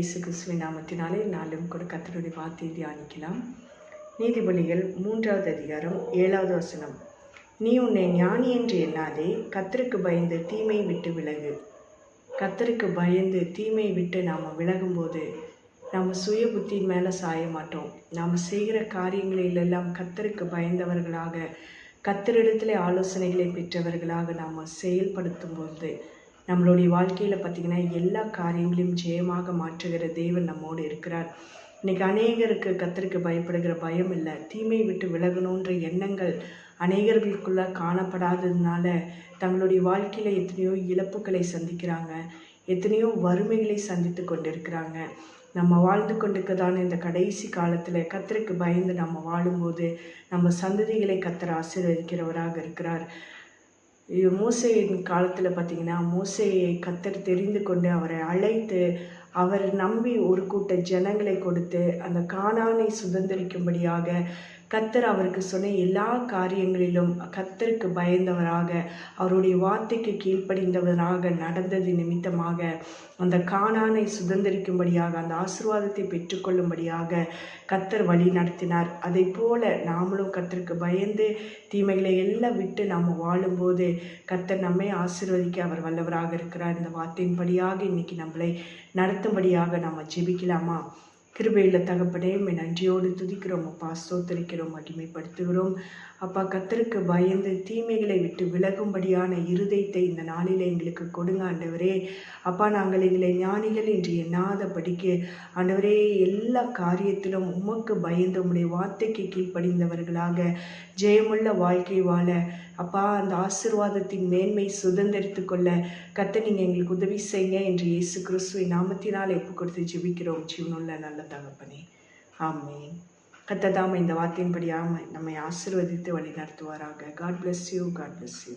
இயேசு கிறிஸ்துவின் நாமத்தினாலே நாளும் கூட கத்தருடைய வார்த்தையை தியானிக்கலாம் நீதிபதிகள் மூன்றாவது அதிகாரம் ஏழாவது வசனம். நீ உன்னை ஞானி என்று எண்ணாதே கத்தருக்கு பயந்து தீமையை விட்டு விலகு. கத்தருக்கு பயந்து தீமை விட்டு நாம் விலகும்போது நம்ம சுய புத்தி மேலே சாய மாட்டோம். நாம் செய்கிற காரியங்களிலெல்லாம் கத்தருக்கு பயந்தவர்களாக கத்தரிடத்திலே ஆலோசனைகளை பெற்றவர்களாக நாம் செயல்படுத்தும் போது நம்மளுடைய வாழ்க்கையில் பார்த்திங்கன்னா எல்லா காரியங்களையும் ஜெயமாக மாற்றுகிற தேவன் நம்மோடு இருக்கிறார். இன்னைக்கு அநேகருக்கு கத்தருக்கு பயப்படுகிற பயம் இல்லை. தீமை விட்டு விலகணுன்ற எண்ணங்கள் அநேகர்களுக்குள்ளே காணப்படாததுனால தங்களுடைய வாழ்க்கையில் எத்தனையோ இழப்புகளை சந்திக்கிறாங்க. எத்தனையோ வறுமைகளை சந்தித்து கொண்டிருக்கிறாங்க. நம்ம வாழ்ந்து கொண்டிருக்கதான இந்த கடைசி காலத்தில் கத்தருக்கு பயந்து நம்ம வாழும்போது நம்ம சந்ததிகளை கத்தர் ஆசீர்வதிக்கிறவராக இருக்கிறார். மூசையின் காலத்தில் பார்த்தீங்கன்னா மூசையை கத்தர் தெரிந்து கொண்டு அவரை அழைத்து அவர் நம்பி ஒரு கூட்ட ஜனங்களை கொடுத்து அந்த காணானை சுதந்திரிக்கும்படியாக கத்தர் அவருக்கு சொன்ன எல்லா காரியங்களிலும் கத்தருக்கு பயந்தவராக அவருடைய வார்த்தைக்கு கீழ்ப்படிந்தவராக நடந்தது நிமித்தமாக அந்த காணானை சுதந்திரிக்கும்படியாக அந்த ஆசிர்வாதத்தை பெற்றுக்கொள்ளும்படியாக கத்தர் வழி நடத்தினார். அதை போல நாமளும் கத்தருக்கு பயந்து தீமைகளை எல்லாம் விட்டு நாம் வாழும்போது கத்தர் நம்மை ஆசிர்வதிக்க அவர் வல்லவராக இருக்கிறார். இந்த வார்த்தையின்படியாக இன்னைக்கு நம்மளை நடத்தும்படியாக நாம் ஜெபிக்கலாமா? கிருபையில் தகப்படே மே நன்றியோடு துதிக்கிறோம். அப்பா ஸ்தோத்தரிக்கிறோம் மகிமைப்படுத்துகிறோம். அப்பா கத்தருக்கு பயந்து தீமைகளை விட்டு விலகும்படியான இருதயத்தை இந்த நாளில் எங்களுக்கு கொடுங்க ஆண்டவரே. அப்பா நாங்கள் எங்களை ஞானிகள் என்று எண்ணாதபடிக்கு ஆண்டவரே எல்லா காரியத்திலும் உமக்கு பயந்து உம்முடைய வார்த்தைக்கு கீழ்ப்படிந்தவர்களாக ஜெயமுள்ள வாழ்க்கை வாழ அப்பா அந்த ஆசிர்வாதத்தின் மேன்மை சுதந்திரித்து கொள்ள கத்த நீங்கள் எங்களுக்கு உதவி செய்யுங்க என்று இயேசு கிறிஸ்துவை நாமத்தினால் எப்போ கொடுத்து ஜெபிக்கிறோம். ஜீவனுள்ள நல்ல தகப்பனே. ஆமேன். கத்ததாம இந்த வார்த்தையின்படியாக நம்மை ஆசிர்வதித்து வழி நடத்துவாராக God bless you God bless you